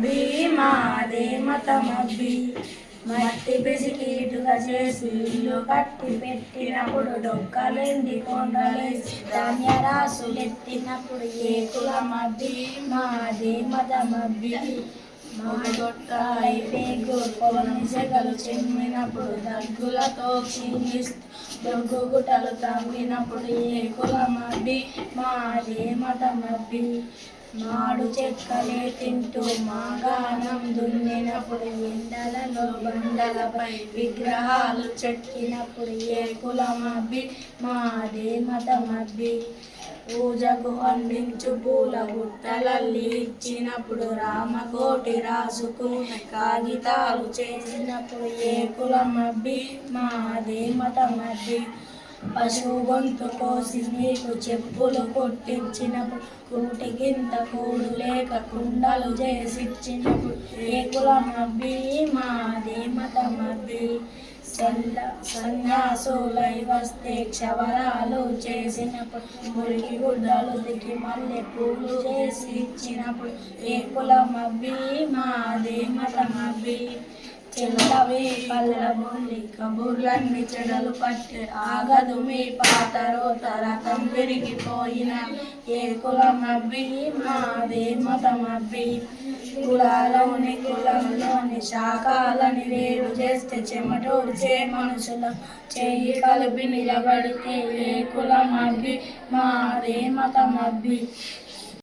మతమబ్బి మాదే మతమబ్బి. మట్టి పిసికీటుగా చేసి ఇల్లు కట్టి పెట్టినప్పుడు డొక్కలేంది కొండలేసి ధాన్య రాసులెత్తినప్పుడు ఏ కులమబ్బి? మాదే మతమబ్బి. మాగొట్టాయి పేగు పొలని సెగలు దగ్గులతో క్షీణిస్తూ దగ్గు గుట్టలు తమ్మినప్పుడు ఏ కులమబ్బి మాదే మతమబ్బి? మాడు చెక్కలే తింటూ మాగానం దున్నినప్పుడు ఎండలలో బండలపై విగ్రహాలు చెక్కినప్పుడు ఏ కులమబ్బి మాదే మతమబ్బి? పూజకు అందించు పూల గుట్టలల్లి ఇచ్చినప్పుడు రామకోటి రాసుకుని కాగితాలు చేసినప్పుడు ఏ కులమబ్బి మాదే మతమబ్బి పశువు గొంతు కోసి నీకు చెప్పులు కొట్టించినప్పుడు కూటికింత కూడు లేక కుండలు చేసిచ్చినప్పుడు ఏ కులమబ్బి మాదే మతమబ్బి సల్ల సన్యాసులై వస్తే క్షవరాలు చేసినప్పుడు మురికి గుడ్డలు దిగి మల్లె పూలు చేసి ఇచ్చినప్పుడు ఏ కులమబ్బి మాదే మతమబ్బి చెల్లవి పల్లబుల్లి కబుర్లన్నీ చెడలు పట్టి ఆగదు మీ పాత రోత రథం విరిగిపోయిన. ఏ కులమబ్బి మాదే మతమబ్బి కులాలని కులంలోని శాఖలని వేరు చేస్తే చెమటోడ్చే మనుషుల చెయ్యి కలిపి నిలబడితే ఏ కులం అబ్బి మాదే అబ్బి